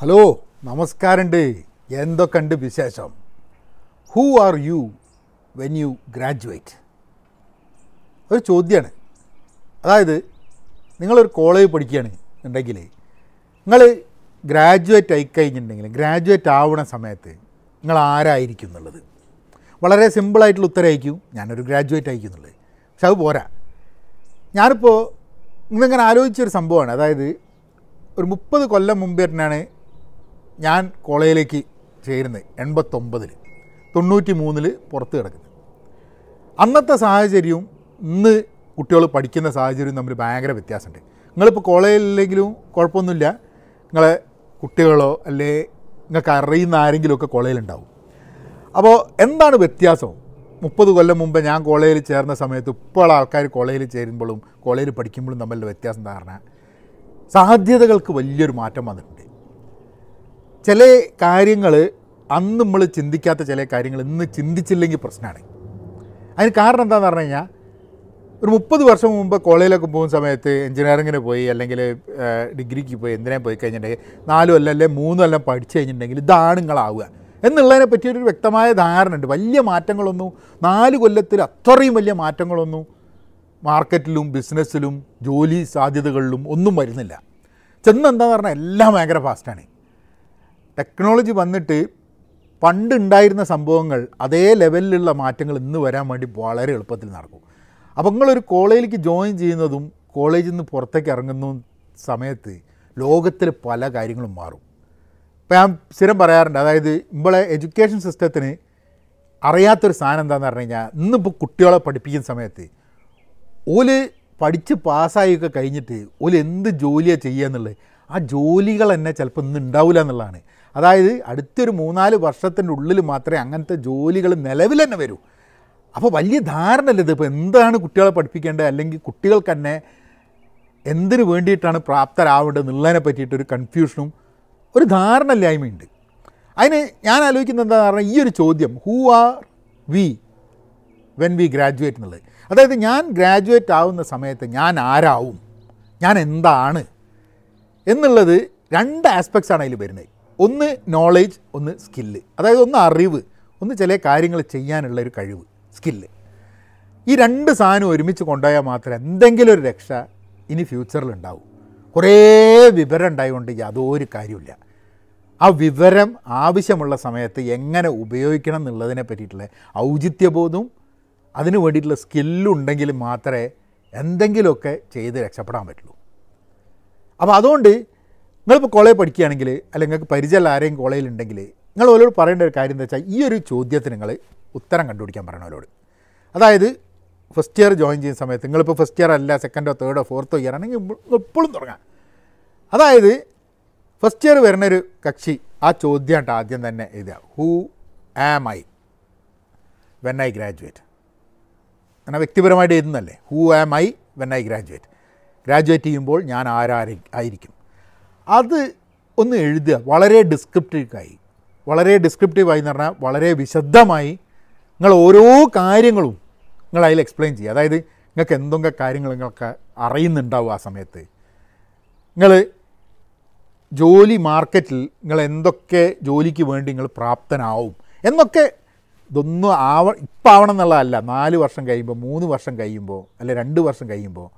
Hello നമസ്കാരമുണ്ട്. എന്തൊക്കെയുണ്ട് വിശേഷം? Who are you when you graduate ഒരു ചോദ്യമാണ്. അതായത് നിങ്ങളൊരു കോളേജ് പഠിക്കുകയാണ് ഉണ്ടെങ്കിൽ നിങ്ങൾ ഗ്രാജുവേറ്റ് ആയി കഴിഞ്ഞിട്ടുണ്ടെങ്കിൽ ഗ്രാജുവേറ്റ് ആവുന്ന സമയത്ത് നിങ്ങൾ ആരായിരിക്കും എന്നുള്ളത്? വളരെ സിമ്പിളായിട്ടുള്ള ഉത്തരമായിരിക്കും ഞാനൊരു ഗ്രാജുവേറ്റ് ആയിരിക്കും എന്നുള്ളത്. പക്ഷെ അത് പോരാ. ഞാനിപ്പോൾ ഇന്നിങ്ങനെ ആലോചിച്ചൊരു സംഭവമാണ്. അതായത് ഒരു മുപ്പത് കൊല്ലം മുമ്പ് തന്നെയാണ് ഞാൻ കോളേജിലേക്ക് ചേരുന്നത് എൺപത്തൊമ്പതിൽ തൊണ്ണൂറ്റി മൂന്നിൽ പുറത്ത് കിടക്കുന്നത് അന്നത്തെ സാഹചര്യവും ഇന്ന് കുട്ടികൾ പഠിക്കുന്ന സാഹചര്യവും തമ്മിൽ ഭയങ്കര വ്യത്യാസമുണ്ട്. നിങ്ങളിപ്പോൾ കോളേജിലെങ്കിലും കുഴപ്പമൊന്നുമില്ല. നിങ്ങളെ കുട്ടികളോ അല്ലേ നിങ്ങൾക്ക് അറിയുന്ന ആരെങ്കിലുമൊക്കെ കോളേജിലുണ്ടാവും. അപ്പോൾ എന്താണ് വ്യത്യാസം? മുപ്പത് കൊല്ലം മുമ്പ് ഞാൻ കോളേജിൽ ചേർന്ന സമയത്ത് ഇപ്പോൾ ആൾക്കാർ കോളേജിൽ ചേരുമ്പോഴും കോളേജിൽ പഠിക്കുമ്പോഴും തമ്മിലുള്ള വ്യത്യാസം പറഞ്ഞാൽ സാധ്യതകൾക്ക് വലിയൊരു മാറ്റം വന്നിട്ടുണ്ട്. ചില കാര്യങ്ങൾ അന്ന് നമ്മൾ ചിന്തിക്കാത്ത ചില കാര്യങ്ങൾ ഇന്ന് ചിന്തിച്ചില്ലെങ്കിൽ പ്രശ്നമാണ്. അതിന് കാരണം എന്താണെന്ന് പറഞ്ഞു കഴിഞ്ഞാൽ ഒരു മുപ്പത് വർഷം മുമ്പ് കോളേജിലൊക്കെ പോകുന്ന സമയത്ത് എഞ്ചിനീയറിങ്ങിന് പോയി അല്ലെങ്കിൽ ഡിഗ്രിക്ക് പോയി എന്തിനാ പോയി കഴിഞ്ഞിട്ടുണ്ടെങ്കിൽ നാലും അല്ല അല്ലെങ്കിൽ മൂന്നും എല്ലാം പഠിച്ചു കഴിഞ്ഞിട്ടുണ്ടെങ്കിൽ ഇതാണ് നിങ്ങളാവുക എന്നുള്ളതിനെ പറ്റി ഒരു വ്യക്തമായ ധാരണ ഉണ്ട്. വലിയ മാറ്റങ്ങളൊന്നും നാല് കൊല്ലത്തിൽ അത്രയും വലിയ മാറ്റങ്ങളൊന്നും മാർക്കറ്റിലും ബിസിനസ്സിലും ജോലി സാധ്യതകളിലും ഒന്നും വരുന്നില്ല. ചെന്ന് എന്താന്ന് പറഞ്ഞാൽ എല്ലാം ഭയങ്കര ഫാസ്റ്റാണ് ടെക്നോളജി വന്നിട്ട് പണ്ട് ഉണ്ടായിരുന്ന സംഭവങ്ങൾ അതേ ലെവലിലുള്ള മാറ്റങ്ങൾ ഇന്ന് വരാൻ വേണ്ടി വളരെ എളുപ്പത്തിൽ നടക്കും. അപ്പോൾ നിങ്ങളൊരു കോളേജിലേക്ക് ജോയിൻ ചെയ്യുന്നതും കോളേജിൽ നിന്ന് പുറത്തേക്ക് ഇറങ്ങുന്ന സമയത്ത് ലോകത്തിൽ പല കാര്യങ്ങളും മാറും. ഇപ്പോൾ ഞാൻ സ്ഥിരം പറയാറുണ്ട് അതായത് ഇമ്പളെ എഡ്യൂക്കേഷൻ സിസ്റ്റത്തിന് അറിയാത്തൊരു സാധനം എന്താണെന്ന് പറഞ്ഞു കഴിഞ്ഞാൽ ഇന്നിപ്പോൾ കുട്ടികളെ പഠിപ്പിക്കുന്ന സമയത്ത് ഓൽ പഠിച്ച് പാസ്സായൊക്കെ കഴിഞ്ഞിട്ട് ഓൽ എന്ത് ജോലിയാണ് ചെയ്യുക എന്നുള്ളത് ആ ജോലികൾ തന്നെ ചിലപ്പോൾ ഇന്ന് ഉണ്ടാവില്ല എന്നുള്ളതാണ്. അതായത് അടുത്തൊരു മൂന്നാൽ വർഷത്തിന്റെ ഉള്ളിൽ മാത്രമേ അങ്ങനത്തെ ജോലികൾ നിലവിൽ തന്നെ വരൂ. അപ്പോൾ വലിയ ധാരണയല്ല ഇത്? ഇപ്പോൾ എന്താണ് കുട്ടികളെ പഠിപ്പിക്കേണ്ടത്? അല്ലെങ്കിൽ കുട്ടികൾക്ക് തന്നെ എന്തിനു വേണ്ടിയിട്ടാണ് പ്രാപ്തരാവേണ്ടത് എന്നുള്ളതിനെ പറ്റിയിട്ടൊരു കൺഫ്യൂഷനും ഒരു ധാരണയില്ലായ്മയുണ്ട് അതിന് ഞാൻ ആലോചിക്കുന്നത് എന്താണെന്ന് പറഞ്ഞാൽ ഈ ഒരു ചോദ്യം who are we when we graduate എന്നുള്ളത്. അതായത് ഞാൻ ഗ്രാജുവേറ്റ് ആവുന്ന സമയത്ത് ഞാൻ ആരാവും? ഞാൻ എന്താണ്? എന്നുള്ളത് രണ്ട് ആസ്പെക്ട്സ് ആണ് അതിൽ വരുന്നത്. ഒന്ന് നോളേജ് ഒന്ന് സ്കില്ല് അതായത് ഒന്ന് അറിവ് ഒന്ന് ചില കാര്യങ്ങൾ ചെയ്യാനുള്ള ഒരു കഴിവ് സ്കില്ല് ഈ രണ്ട് സാധനം ഒരുമിച്ച് കൊണ്ടുപോയാൽ മാത്രമേ എന്തെങ്കിലും ഒരു രക്ഷ ഇനി ഫ്യൂച്ചറിൽ ഉണ്ടാവും. കുറേ വിവരം ഉണ്ടായതുകൊണ്ട് യാതൊരു കാര്യമില്ല ആ വിവരം ആവശ്യമുള്ള സമയത്ത് എങ്ങനെ ഉപയോഗിക്കണം എന്നുള്ളതിനെ പറ്റിയിട്ടുള്ള ഔചിത്യബോധവും അതിന് വേണ്ടിയിട്ടുള്ള സ്കില്ലുണ്ടെങ്കിൽ മാത്രമേ എന്തെങ്കിലുമൊക്കെ ചെയ്ത് രക്ഷപ്പെടാൻ പറ്റുള്ളൂ. അപ്പോൾ അതുകൊണ്ട് നിങ്ങളിപ്പോൾ കോളേജ് പഠിക്കുകയാണെങ്കിൽ അല്ലെങ്കിൽ നിങ്ങൾക്ക് പരിചയമുള്ള ആരെയും കോളേജിലുണ്ടെങ്കിൽ നിങ്ങൾ ഓരോട് പറയേണ്ട ഒരു കാര്യം എന്താ വെച്ചാൽ ഈ ഒരു ചോദ്യത്തിന് നിങ്ങൾ ഉത്തരം കണ്ടുപിടിക്കാൻ പറയണം അവരോട്. അതായത് ഫസ്റ്റ് ഇയർ ജോയിൻ ചെയ്യുന്ന സമയത്ത് നിങ്ങളിപ്പോൾ ഫസ്റ്റ് ഇയർ അല്ല സെക്കൻഡോ തേർഡോ ഫോർത്തോ ഇയർ ആണെങ്കിൽ എപ്പോഴും തുടങ്ങാം. അതായത് ഫസ്റ്റ് ഇയർ വരുന്ന ഒരു കക്ഷി ആ ചോദ്യമായിട്ട് ആദ്യം തന്നെ എഴുതുക. Who am I when I graduate അങ്ങനെ വ്യക്തിപരമായിട്ട് എഴുതുന്നല്ലേ who am I when I graduate graduate ചെയ്യുമ്പോൾ ഞാൻ ആരായിരിക്കും ആയിരിക്കും. അത് ഒന്ന് എഴുതുക. വളരെ ഡിസ്ക്രിപ്റ്റീവായി വളരെ ഡിസ്ക്രിപ്റ്റീവായി എന്ന് പറഞ്ഞാൽ വളരെ വിശദമായി നിങ്ങൾ ഓരോ കാര്യങ്ങളും നിങ്ങൾ അതിൽ എക്സ്പ്ലെയിൻ ചെയ്യുക. അതായത് നിങ്ങൾക്ക് എന്തൊക്കെ കാര്യങ്ങൾ നിങ്ങൾക്ക് അറിയുന്നുണ്ടാവും ആ സമയത്ത്. നിങ്ങൾ ജോലി മാർക്കറ്റിൽ നിങ്ങൾ എന്തൊക്കെ ജോലിക്ക് വേണ്ടി നിങ്ങൾ പ്രാപ്തനാവും എന്നൊക്കെ ഇതൊന്നും ആവ ഇപ്പം ആവണം എന്നുള്ളതല്ല. നാല് വർഷം കഴിയുമ്പോൾ മൂന്ന് വർഷം കഴിയുമ്പോൾ അല്ലെ രണ്ട് വർഷം കഴിയുമ്പോൾ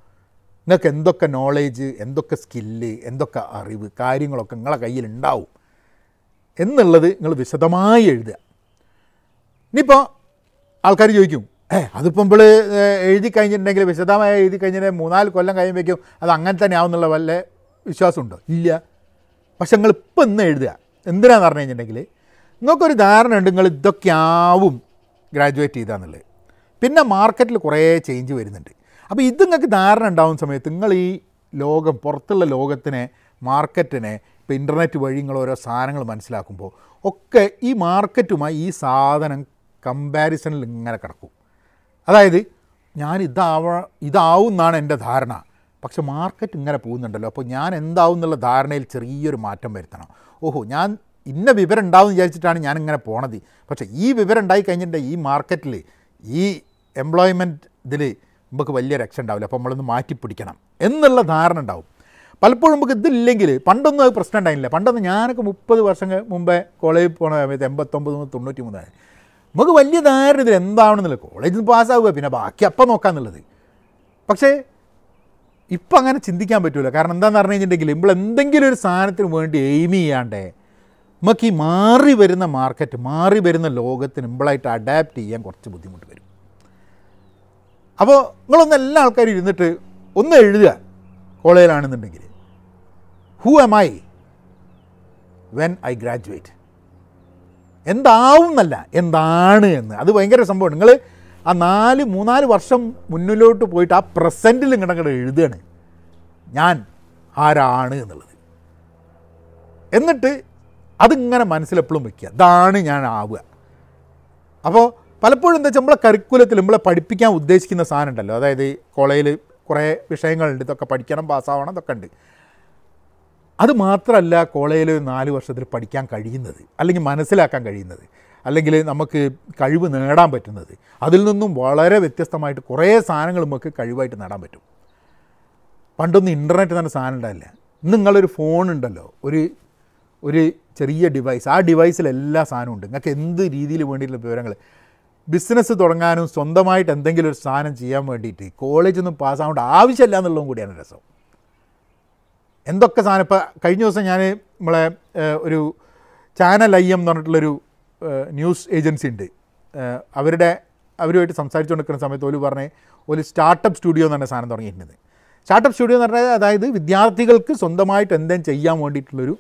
നിങ്ങൾക്ക് എന്തൊക്കെ നോളേജ് എന്തൊക്കെ സ്കില്ല് എന്തൊക്കെ അറിവ് കാര്യങ്ങളൊക്കെ നിങ്ങളെ കയ്യിൽ ഉണ്ടാവും എന്നുള്ളത് നിങ്ങൾ വിശദമായി എഴുതുക. ഇനിയിപ്പോൾ ആൾക്കാർ ചോദിക്കും ഏ അതിപ്പോൾ നമ്മൾ എഴുതി കഴിഞ്ഞിട്ടുണ്ടെങ്കിൽ വിശദമായി എഴുതി കഴിഞ്ഞിട്ട് മൂന്നാൽ കൊല്ലം കഴിയുമ്പോഴേക്കും അത് അങ്ങനെ തന്നെ ആവുന്നുള്ള വല്ല വിശ്വാസമുണ്ടോ? ഇല്ല. പക്ഷെ നിങ്ങൾ ഇപ്പം ഇന്ന് എഴുതുക. എന്തിനാന്ന് പറഞ്ഞു കഴിഞ്ഞിട്ടുണ്ടെങ്കിൽ നിങ്ങൾക്കൊരു ധാരണ ഉണ്ട് നിങ്ങൾ ഇതൊക്കെ ആവും ഗ്രാജുവേറ്റ് ചെയ്താന്നുള്ളത്. പിന്നെ മാർക്കറ്റിൽ കുറേ ചേഞ്ച് വരുന്നുണ്ട്. അപ്പോൾ ഇത് നിങ്ങൾക്ക് ധാരണ ഉണ്ടാവുന്ന സമയത്ത് നിങ്ങൾ ഈ ലോകം പുറത്തുള്ള ലോകത്തിനെ മാർക്കറ്റിനെ ഇപ്പോൾ ഇന്റർനെറ്റ് വഴി നിങ്ങൾ ഓരോ സാധനങ്ങൾ മനസ്സിലാക്കുമ്പോൾ ഒക്കെ ഈ മാർക്കറ്റുമായി ഈ സാധനം കമ്പാരിസണിൽ ഇങ്ങനെ കിടക്കും. അതായത് ഞാൻ ഇതാവ ഇതാവും എന്നാണ് എന്റെ ധാരണ. പക്ഷെ മാർക്കറ്റ് ഇങ്ങനെ പോകുന്നുണ്ടല്ലോ. അപ്പോൾ ഞാൻ എന്താവും എന്നുള്ള ധാരണയിൽ ചെറിയൊരു മാറ്റം വരുത്തണം. ഓഹോ ഞാൻ ഇന്ന വിവരം ഉണ്ടാവും വിചാരിച്ചിട്ടാണ് ഞാൻ ഇങ്ങനെ പോണത്. പക്ഷേ ഈ വിവരം ഉണ്ടായി കഴിഞ്ഞിട്ടുണ്ടെങ്കിൽ ഈ മാർക്കറ്റിൽ ഈ എംപ്ലോയ്മെന്റ് ഇതിൽ നമുക്ക് വലിയ രക്ഷ ഉണ്ടാവില്ല അപ്പോൾ നമ്മളൊന്ന് മാറ്റിപ്പിടിക്കണം എന്നുള്ള ധാരണ ഉണ്ടാവും. പലപ്പോഴും നമുക്ക് ഇതില്ലെങ്കിൽ പണ്ടൊന്നും അത് പ്രശ്നം ഉണ്ടായില്ല പണ്ടൊന്നും ഞാനൊക്കെ മുപ്പത് വർഷം മുമ്പേ കോളേജിൽ പോണ സമയത്ത് എൺപത്തൊമ്പത് മുതൽ തൊണ്ണൂറ്റി മൂന്നായി നമുക്ക് വലിയ ധാരണ ഇതിൽ എന്താവണമെന്നില്ല കോളേജിൽ നിന്ന് പാസ്സാവുക പിന്നെ ബാക്കി അപ്പം നോക്കാമെന്നുള്ളത് പക്ഷേ ഇപ്പം അങ്ങനെ ചിന്തിക്കാൻ പറ്റില്ല കാരണം എന്താണെന്ന് പറഞ്ഞു കഴിഞ്ഞിട്ടുണ്ടെങ്കിൽ നമ്മൾ എന്തെങ്കിലും ഒരു സാധനത്തിന് വേണ്ടി എയിം ചെയ്യാണ്ടേ നമുക്ക് ഈ മാറി വരുന്ന മാർക്കറ്റ് മാറി വരുന്ന ലോകത്തിന് നമ്മളായിട്ട് അഡാപ്റ്റ് ചെയ്യാൻ കുറച്ച് ബുദ്ധിമുട്ട് വരും. അപ്പോൾ നിങ്ങളൊന്ന് എല്ലാ ആൾക്കാരും ഇരുന്നിട്ട് ഒന്ന് എഴുതുക. കോളേജിലാണെന്നുണ്ടെങ്കിൽ. Who am I when I graduate എന്താവും എന്നല്ല എന്താണ് എന്ന്. അത് ഭയങ്കര സംഭവമാണ്. നിങ്ങൾ ആ നാല് മൂന്നാൽ വർഷം മുന്നിലോട്ട് പോയിട്ട് ആ പ്രസന്റിൽ ഇങ്ങോട്ട് അങ്ങോട്ട് എഴുതുകയാണ്. ഞാൻ ആരാണ് എന്നുള്ളത്. എന്നിട്ട് അതിങ്ങനെ മനസ്സിലെപ്പോഴും വയ്ക്കുക ഇതാണ് ഞാൻ ആവുക. അപ്പോൾ പലപ്പോഴും എന്താ വെച്ചാൽ നമ്മളെ കരിക്കുലത്തിൽ നമ്മളെ പഠിപ്പിക്കാൻ ഉദ്ദേശിക്കുന്ന സാധനം ഉണ്ടല്ലോ. അതായത് കോളേജിൽ കുറേ വിഷയങ്ങളുണ്ട്. ഇതൊക്കെ പഠിക്കണം പാസ്സാവണം ഇതൊക്കെ ഉണ്ട്. അത് മാത്രമല്ല കോളേജിൽ നാല് വർഷത്തിൽ പഠിക്കാൻ കഴിയുന്നത് അല്ലെങ്കിൽ മനസ്സിലാക്കാൻ കഴിയുന്നത് അല്ലെങ്കിൽ നമുക്ക് കഴിവ് നേടാൻ പറ്റുന്നത്. അതിൽ നിന്നും വളരെ വ്യത്യസ്തമായിട്ട് കുറേ സാധനങ്ങൾ നമുക്ക് കഴിവായിട്ട് നേടാൻ പറ്റും. പണ്ടൊന്നും ഇന്റർനെറ്റ് തന്നെ സാധനം ഉണ്ടായില്ല. ഇന്ന് നിങ്ങളൊരു ഫോൺ ഉണ്ടല്ലോ ഒരു ഒരു ചെറിയ ഡിവൈസ് ആ ഡിവൈസിൽ എല്ലാ സാധനവും ഉണ്ട്. നിങ്ങൾക്ക് എന്ത് രീതിയിൽ വേണ്ടിയിട്ടുള്ള വിവരങ്ങൾ ബിസിനസ് തുടങ്ങാനും സ്വന്തമായിട്ട് എന്തെങ്കിലും ഒരു സാധനം ചെയ്യാൻ വേണ്ടിയിട്ട് കോളേജിൽ നിന്ന് പാസ്സാവേണ്ട ആവശ്യമില്ല എന്നുള്ളതും കൂടിയാണ് രസം. എന്തൊക്കെ സാധനം ഇപ്പോൾ കഴിഞ്ഞ ദിവസം ഞാൻ നമ്മളെ ഒരു ചാനൽ ഐ എം എന്ന് പറഞ്ഞിട്ടുള്ളൊരു ന്യൂസ് ഏജൻസി ഉണ്ട്. അവരുടെ അവരുമായിട്ട് സംസാരിച്ചു കൊടുക്കുന്ന സമയത്ത് ഒരു പറഞ്ഞ് ഒരു സ്റ്റാർട്ടപ്പ് സ്റ്റുഡിയോ എന്ന് പറഞ്ഞ സാധനം തുടങ്ങിയിട്ടുണ്ട്. സ്റ്റാർട്ടപ്പ് സ്റ്റുഡിയോ എന്ന് പറഞ്ഞാൽ അതായത് വിദ്യാർത്ഥികൾക്ക് സ്വന്തമായിട്ട് എന്തെങ്കിലും ചെയ്യാൻ വേണ്ടിയിട്ടുള്ളൊരു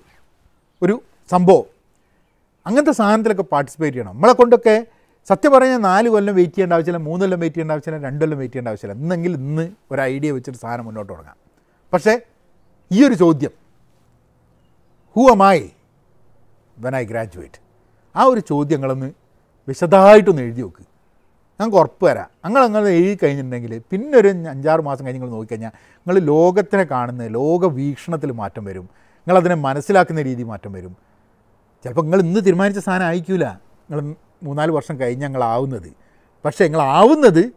ഒരു സംഭവം. അങ്ങനത്തെ സാധനത്തിലൊക്കെ പാർട്ടിസിപ്പേറ്റ് ചെയ്യണം. നമ്മളെ കൊണ്ടൊക്കെ സത്യം പറഞ്ഞാൽ നാല് കൊല്ലം വെയിറ്റ് ചെയ്യേണ്ട ആവശ്യമില്ല മൂന്ന് കൊല്ലം വെയിറ്റ് ചെയ്യേണ്ട ആവശ്യമില്ല രണ്ട് കൊല്ലം വെയിറ്റ് ചെയ്യേണ്ട ആവശ്യമില്ല. എന്നെങ്കിൽ ഇന്ന് ഒരു ഐഡിയ വെച്ചിട്ട് സാധനം മുന്നോട്ട് തുടങ്ങാം. പക്ഷേ ഈ ഒരു ചോദ്യം who am I when I graduate ആ ഒരു ചോദ്യങ്ങളൊന്ന് വിശദമായിട്ടൊന്ന് എഴുതി നോക്ക്. ഞങ്ങൾക്ക് ഉറപ്പ് തരാം. നിങ്ങൾ അങ്ങനെ എഴുതി കഴിഞ്ഞിട്ടുണ്ടെങ്കിൽ പിന്നെ ഒരു അഞ്ചാറ് മാസം കഴിഞ്ഞ് നിങ്ങൾ നോക്കിക്കഴിഞ്ഞാൽ നിങ്ങൾ ലോകത്തിനെ കാണുന്ന ലോക വീക്ഷണത്തിൽ മാറ്റം വരും. നിങ്ങളതിനെ മനസ്സിലാക്കുന്ന രീതി മാറ്റം വരും. ചിലപ്പോൾ നിങ്ങൾ ഇന്ന് തീരുമാനിച്ച സാധനം ആയിരിക്കില്ല നിങ്ങൾ മൂന്നാൽ വർഷം കഴിഞ്ഞ് ഞങ്ങളാവുന്നത്. പക്ഷേ ഞങ്ങളാവുന്നത്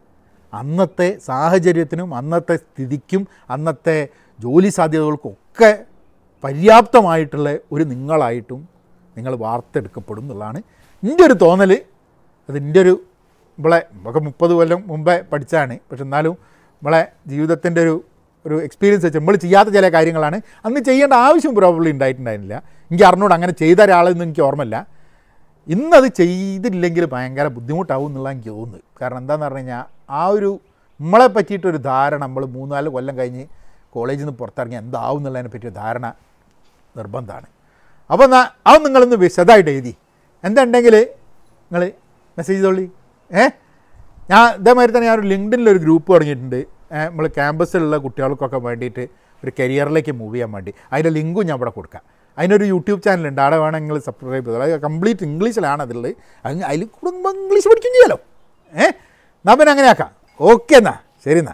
അന്നത്തെ സാഹചര്യത്തിനും അന്നത്തെ സ്ഥിതിക്കും അന്നത്തെ ജോലി സാധ്യതകൾക്കൊക്കെ പര്യാപ്തമായിട്ടുള്ള ഒരു നിങ്ങളായിട്ടും നിങ്ങൾ വാർത്തെടുക്കപ്പെടും എന്നുള്ളതാണ് എന്റെ ഒരു തോന്നൽ. അത് എന്റെ ഒരു ഇവിടെ ഒക്കെ മുപ്പത് കൊല്ലം മുമ്പേ പഠിച്ചാണ് പക്ഷെ എന്നാലും നമ്മളെ ജീവിതത്തിന്റെ ഒരു ഒരു എക്സ്പീരിയൻസ് വെച്ച് നമ്മൾ ചെയ്യാത്ത ചില കാര്യങ്ങളാണ്. അന്ന് ചെയ്യേണ്ട ആവശ്യം പ്രോബ്ലി ഉണ്ടായിട്ടുണ്ടായിരുന്നില്ല. എനിക്ക് അറിഞ്ഞൂടെ അങ്ങനെ ചെയ്ത ഒരാളെന്ന് എനിക്ക് ഓർമ്മയില്ല. ഇന്നത് ചെയ്തില്ലെങ്കിൽ ഭയങ്കര ബുദ്ധിമുട്ടാവും എന്നുള്ള എനിക്ക് തോന്നുന്നത്. കാരണം എന്താണെന്ന് പറഞ്ഞു കഴിഞ്ഞാൽ ആ ഒരു നമ്മളെ പറ്റിയിട്ടൊരു ധാരണ നമ്മൾ മൂന്നാൽ കൊല്ലം കഴിഞ്ഞ് കോളേജിൽ നിന്ന് പുറത്തിറങ്ങി എന്താവും എന്നുള്ളതിനെ പറ്റിയ ധാരണ നിർബന്ധമാണ്. അപ്പോൾ എന്നാൽ അത് നിങ്ങളൊന്ന് വിശദമായിട്ട് എഴുതി. എന്തുണ്ടെങ്കിൽ നിങ്ങൾ മെസ്സേജ് ചെയ്തോളി. ഏ? ഞാൻ ഇതേമാതിരി തന്നെ ഞാൻ ഒരു ലിങ്ക്ഡിനിലൊരു ഗ്രൂപ്പ് തുടങ്ങിയിട്ടുണ്ട്. നമ്മൾ ക്യാമ്പസിലുള്ള കുട്ടികൾക്കൊക്കെ വേണ്ടിയിട്ട് ഒരു കരിയറിലേക്ക് മൂവ് ചെയ്യാൻ വേണ്ടി. അതിന്റെ ലിങ്കും ഞാൻ ഇവിടെ കൊടുക്കാം. അതിനൊരു യൂട്യൂബ് ചാനലുണ്ട്. അവിടെ വേണം നിങ്ങൾ സബ്സ്ക്രൈബ് ചെയ്തോളൂ അത് കംപ്ലീറ്റ് ഇംഗ്ലീഷിലാണ് അതിലുള്ളത്. അതിൽ കൂടുമ്പോൾ ഇംഗ്ലീഷ് പഠിക്കും ചെയ്യാലോ? ഏ? എന്നാൽ പിന്നെ അങ്ങനെ ആക്കാം ഓക്കെ എന്നാ. ശരി എന്നാ.